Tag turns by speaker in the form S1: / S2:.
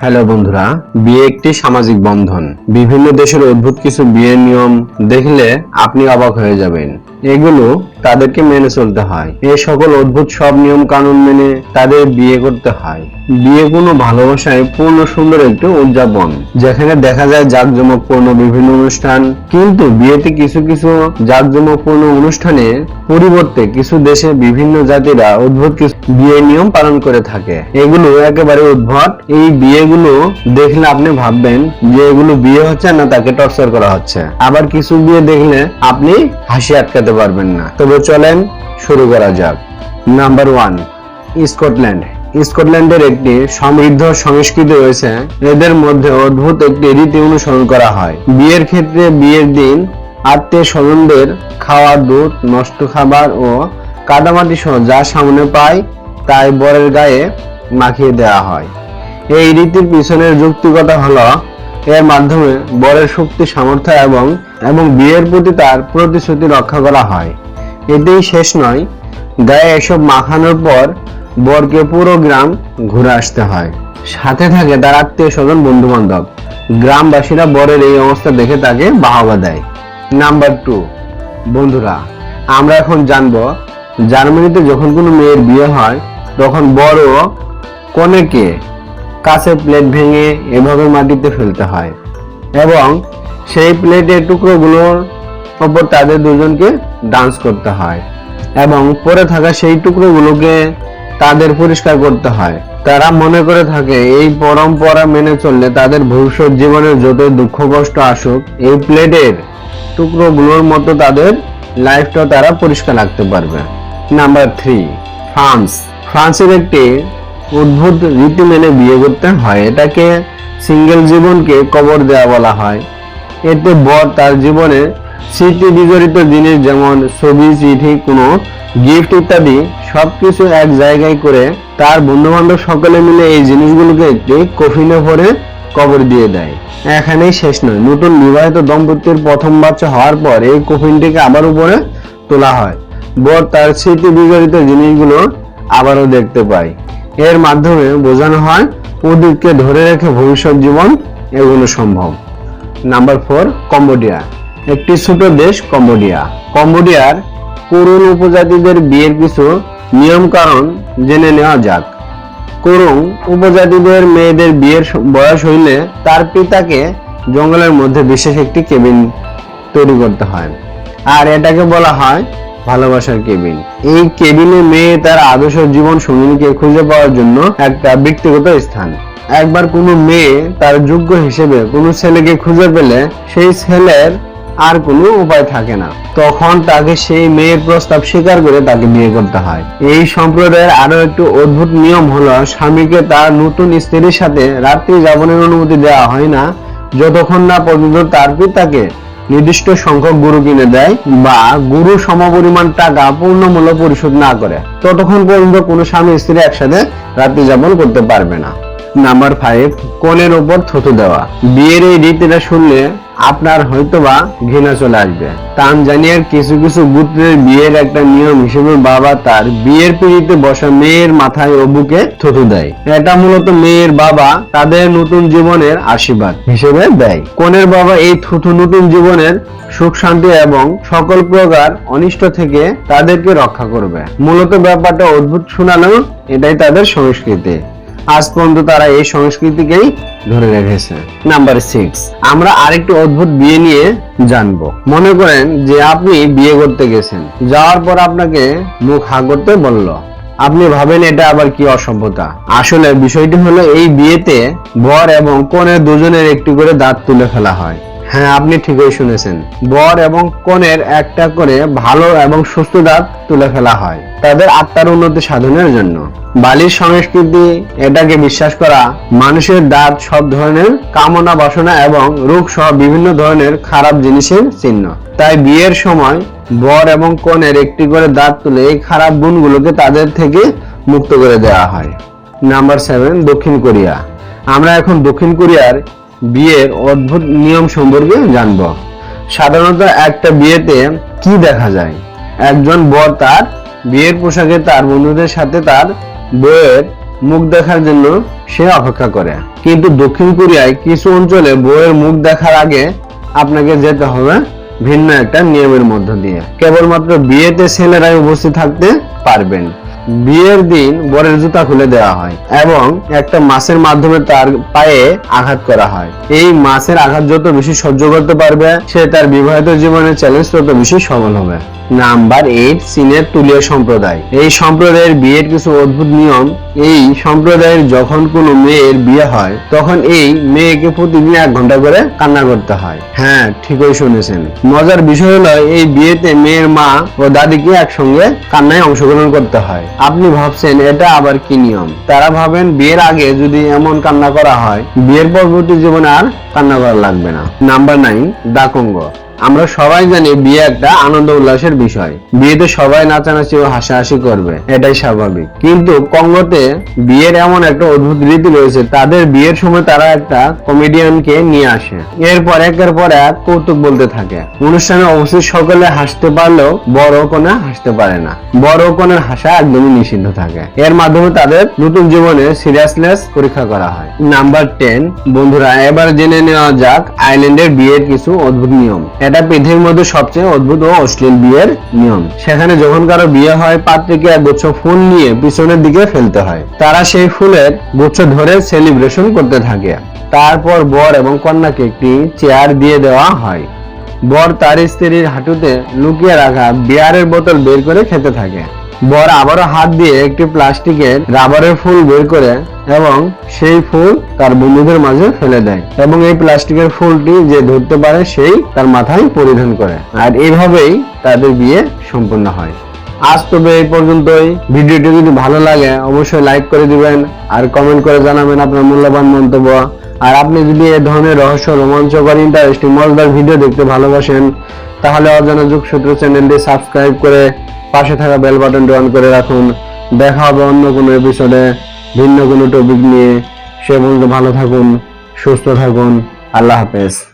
S1: Hello বন্ধুরা, বিয়ে একটি সামাজিক বন্ধন। বিভিন্ন দেশের অদ্ভুত কিছু বিয়ের নিয়ম দেখলে আপনি অবাক হয়ে যাবেন। এগুলো তাদেরকে মেনে চলতে হয়। এই সকল অদ্ভুত সব নিয়ম কানুন মেনে তাদের বিয়ে করতে হয়। বিয়ে কোনো ভালোবাসায় পূর্ণ সুন্দর একটি উদযাপন, যেখানে দেখা যায় জাঁকজমকপূর্ণ বিভিন্ন অনুষ্ঠান। কিন্তু বিয়েতে কিছু কিছু জাঁকজমকপূর্ণ অনুষ্ঠানে পরিবর্তে কিছু দেশে বিভিন্ন জাতিরা অদ্ভুত কিছু বিয়ে নিয়ম পালন করে থাকে। এগুলো একেবারে উদ্ভট। এই বিয়েগুলো দেখলে আপনি ভাববেন যে এগুলো বিয়ে হচ্ছে না তাকে টর্চার করা হচ্ছে। আবার কিছু বিয়ে দেখলে আপনি হাসি আটকাতে পারবেন না। তবে চলেন, শুরু করা যাক। নাম্বার ওয়ান স্কটল্যান্ড স্কটল্যান্ডের একটি সমৃদ্ধ সংস্কৃতি রয়েছে। এদের মধ্যে অদ্ভুত একটি রীতি অনুসরণ করা হয়। বিয়ের ক্ষেত্রে বিয়ের দিন আত্মীয় স্বজনদের খাওয়া, দুধ, নষ্ট খাবার ও কাদামাটি সহ যা সামনে পায়, তাই বরের গায়ে মাখিয়ে দেওয়া হয়। এই রীতির পিছনের যৌক্তিকতা হলো, এর মাধ্যমে বরের শক্তি, সামর্থ্য এবং এবং বিয়ের প্রতি তার প্রতিশ্রুতি রক্ষা করা হয়। এতেই শেষ নয়, গায়ে এসব মাখানোর পর বরকে পুরো গ্রাম ঘুরে আসতে হয়। সাথে থাকে তার আত্মীয় স্বজন বন্ধু বান্ধব গ্রামবাসীরা বরের এই অবস্থা দেখে তাকে বাহবা দেয়। নাম্বার টু বন্ধুরা, আমরা এখন জানব, জার্মানিতে যখন কোনো মেয়ের বিয়ে হয়, তখন বড় কনেকে কাছে প্লেট ভেঙে এভাবে মাটিতে ফেলতে হয়। এবং সেই প্লেটের টুকরোগুলোর ওপর তাদের দুজনকে ডান্স করতে হয় এবং পরে থাকা সেই টুকরোগুলোকে তাদের পরিষ্কার করতে হয়। তারা মনে করে থাকে, এই পরম্পরা মেনে চললে তাদের ভবিষ্যৎ জীবনে যত দুঃখ কষ্ট আসুক, এই প্লেটের টুকরোগুলোর মতো তাদের লাইফটা তারা পরিষ্কার রাখতে পারবে। নাম্বার থ্রি ফ্রান্স ফ্রান্সের একটি অদ্ভুত রীতি মেনে বিয়ে করতে হয়। এটাকে সিঙ্গেল জীবনকে কবর দেওয়া বলা হয়। এতে বর তার জীবনে স্মৃতি বিজড়িত জিনিস যেমন ছবি, চিঠি, কোনো গিফট ইত্যাদি সবকিছু এক জায়গায় করে তার বন্ধু বান্ধব সকলে মিলে এই জিনিসগুলোকে একটি কফিনে ভরে কবর দিয়ে দেয়। এখানেই শেষ নয়, নতুন বিবাহিত দম্পতির প্রথম বাচ্চা হওয়ার পর এই কফিনটিকে আবার উপরে তোলা হয়। বর তার স্মৃতি বিজড়িত জিনিসগুলো আবারও দেখতে পায়। এর মাধ্যমে বোঝানো হয় ওদিককে ধরে রেখে ভবিষ্যৎ জীবন এগুলো সম্ভব। Number four, Cambodia. একটি ছোট দেশ কম্বোডিয়া। কম্বোডিয়ার করুণ উপজাতিদের বিয়ের কিছু নিয়ম কারণ জেনে নেওয়া যাক। করুং উপজাতিদের মেয়েদের বিয়ের বয়স হইলে তার পিতাকে জঙ্গলের মধ্যে বিশেষ একটি কেবিন তৈরি করতে হয়। আর এটাকে বলা হয় ভালোবাসার কেবিন। এই কেবিনে মেয়ে তার আদর্শ জীবন সঙ্গীকে খুঁজে পাওয়ার জন্য একটা ব্যক্তিগত স্থান। একবার কোনো মেয়ে তার যোগ্য হিসেবে কোনো ছেলেকে খুঁজে পেলে সেই ছেলের আর কোনো উপায় থাকে না। তখন তাকে সেই মেয়ের প্রস্তাব স্বীকার করে তাকে বিয়ে করতে হয়। এই সম্প্রদায়ের আরও একটু অদ্ভুত নিয়ম হলো, স্বামীকে তার নতুন স্ত্রীর সাথে রাত্রি যাপনের অনুমতি দেওয়া হয় না। যতক্ষণ না পর্যন্ত তার পিতাকে নির্দিষ্ট সংখ্যক গুরু কিনে দেয় বা গুরু সমপরিমাণ টাকা পূর্ণ মূল্য পরিশোধ না করে, ততক্ষণ পর্যন্ত কোনো স্বামী স্ত্রী একসাথে রাত্রি যাপন করতে পারবে না। নাম্বার ফাইভ কোণের ওপর থুতু দেওয়া। বিয়ের এই রীতিটা শুনলে আপনার হয়তোবা ঘৃণা চলে আসবে। তানজানিয়ার কিছু কিছু গোত্রের বিয়ের একটা নিয়ম হিসেবে বাবা তার বিয়ের পিড়িতে বসা মেয়ের মাথায় ও বুকে থুতু দেয়। এটা মূলত মেয়ের বাবা তাদের নতুন জীবনের আশীর্বাদ হিসেবে দেয়। কনের বাবা এই থুতু নতুন জীবনের সুখ, শান্তি এবং সকল প্রকার অনিষ্ট থেকে তাদেরকে রক্ষা করবে। মূলত ব্যাপারটা অদ্ভুত শোনালেও এটাই তাদের সংস্কৃতি। আজ পর্যন্ত তারা এই সংস্কৃতিকেই ধরে রেখেছে। নাম্বার সিক্স আমরা আরেকটু অদ্ভুত বিয়ে নিয়ে জানব। মনে করেন যে আপনি বিয়ে করতে গেছেন। যাওয়ার পর আপনাকে মুখ হা করতে বলল। আপনি ভাবেন এটা আবার কি অসভ্যতা? আসলে বিষয়টি হলো এই বিয়েতে বর এবং কনের দুজনের একটি করে দাঁত তুলে ফেলা হয়। হ্যাঁ আপনি ঠিকই শুনেছেন। বর এবং কনের একটা করে ভালো এবং সুস্থ দাঁত তুলে ফেলা হয় তাদের আত্মার উন্নতি সাধনের জন্য। বালির সংস্কৃতি, এটাকে বিশ্বাস করা, মানুষের দাঁত সব ধরনের কামনা বাসনা এবং রোগ সহ বিভিন্ন ধরনের খারাপ জিনিসের চিহ্ন। তাই বিয়ের সময় বর এবং কনের একটি করে দাঁত তুলে এই খারাপ গুণগুলোকে তাদের থেকে মুক্ত করে দেওয়া হয়। নাম্বার সেভেন, দক্ষিণ কোরিয়া। আমরা এখন দক্ষিণ কোরিয়ার বিয়ের অদ্ভুত নিয়ম সম্পর্কে জানব। সাধারণত একটা বিয়েতে কি দেখা যায়? একজন বর তার বিয়ের পোশাকে তার বন্ধুদের সাথে তার বউয়ের মুখ দেখার জন্য সে অপেক্ষা করে। কিন্তু দক্ষিণ কোরিয়ায় কিছু অঞ্চলে বউয়ের মুখ দেখার আগে আপনাকে যেতে হবে ভিন্ন একটা নিয়মের মধ্য দিয়ে। কেবলমাত্র বিয়েতে ছেলেরাই উপস্থিত থাকতে পারবেন। বিয়ের দিন বরের জুতা খুলে দেওয়া হয় এবং একটা মাছের মাধ্যমে তার পায়ে আঘাত করা হয়। এই মাছের আঘাত যত বেশি সহ্য করতে পারবে, সে তার বিবাহিত জীবনের চ্যালেঞ্জ তত বেশি সফল হবে। নাম্বার এইট চীনের তুলীয় সম্প্রদায়। এই সম্প্রদায়ের বিয়ের কিছু অদ্ভুত নিয়ম। এই সম্প্রদায়ের যখন কোনো মেয়ের বিয়ে হয়, তখন এই মেয়েকে প্রতিদিন এক ঘণ্টা করে কান্না করতে হয়। হ্যাঁ ঠিকই শুনেছেন। মজার বিষয় হলো, এই বিয়েতে মেয়ের মা ও দাদিকে একসঙ্গে কান্নায় অংশগ্রহণ করতে হয়। আপনি ভাবছেন, এটা আবার কি নিয়ম? তারা ভাবেন, বিয়ের আগে যদি এমন কান্না করা হয়, বিয়ের পরবর্তী জীবনে আর কান্না করা লাগবে না। নাম্বার নাইন ডাকঙ্গ আমরা সবাই জানি বিয়ে একটা আনন্দ উল্লাসের বিষয়। বিয়েতে সবাই নাচানাচি ও হাসাহাসি করবে, এটাই স্বাভাবিক। কিন্তু কঙ্গোতে বিয়ের এমন একটা অদ্ভুত রীতি রয়েছে, তাদের বিয়ের সময় তারা একটা কমেডিয়ানকে নিয়ে আসে। এরপর একের পর এক কৌতুক বলতে থাকে। অনুষ্ঠানে অবশ্যই সকলে হাসতে পারলেও বড় কোনে হাসতে পারে না। বড় কোণের হাসা একদমই নিষিদ্ধ থাকে। এর মাধ্যমে তাদের নতুন জীবনে সিরিয়াসনেস পরীক্ষা করা হয়। নাম্বার টেন বন্ধুরা, এবার জেনে নেওয়া যাক আইল্যান্ডের বিয়ের কিছু অদ্ভুত নিয়ম। এটা পৃথিবীর মধ্যে সবচেয়ে অদ্ভুত ও অশ্লীল বিয়ের নিয়ম। সেখানে যখন কারও বিয়ে হয়, পাত্রীকে এক গুচ্ছ ফুল নিয়ে পিছনের দিকে ফেলতে হয়। তারা সেই ফুলের গুচ্ছ ধরে সেলিব্রেশন করতে থাকে। তারপর বর এবং কন্যাকে একটি চেয়ার দিয়ে দেওয়া হয়। বর তার স্ত্রীর হাঁটুতে লুকিয়ে রাখা বিয়ারের বোতল বের করে খেতে থাকে। বর আবারও হাত দিয়ে একটি প্লাস্টিকের রাবারের ফুল বের করে এবং সেই ফুল তার বন্ধুদের মাঝে ফেলে দেয় এবং এই প্লাস্টিকের ফুলটি যে ধরতে পারে সেই তার মাথায় পরিধান করে। আর এইভাবেই তাদের বিয়ে সম্পূর্ণ হয়। আজ তবে এই পর্যন্তই। ভিডিওটি যদি ভালো লাগে, অবশ্যই লাইক করে দিবেন আর কমেন্ট করে জানাবেন আপনার মূল্যবান মন্তব্য। আর আপনি যদি এই ধরনের রহস্য, রোমাঞ্চকর ইন্টারেস্টিং মজাদার ভিডিও দেখতে ভালোবাসেন, তাহলে অজানা যুগসূত্র চ্যানেলটি সাবস্ক্রাইব করে পাশে থাকা বেল বাটনটি অন করে রাখুন। দেখা হবে অন্য কোনো এপিসোডে ভিন্ন কোনো টপিক নিয়ে। সে পর্যন্ত ভালো থাকুন, সুস্থ থাকুন। আল্লাহ হাফেজ।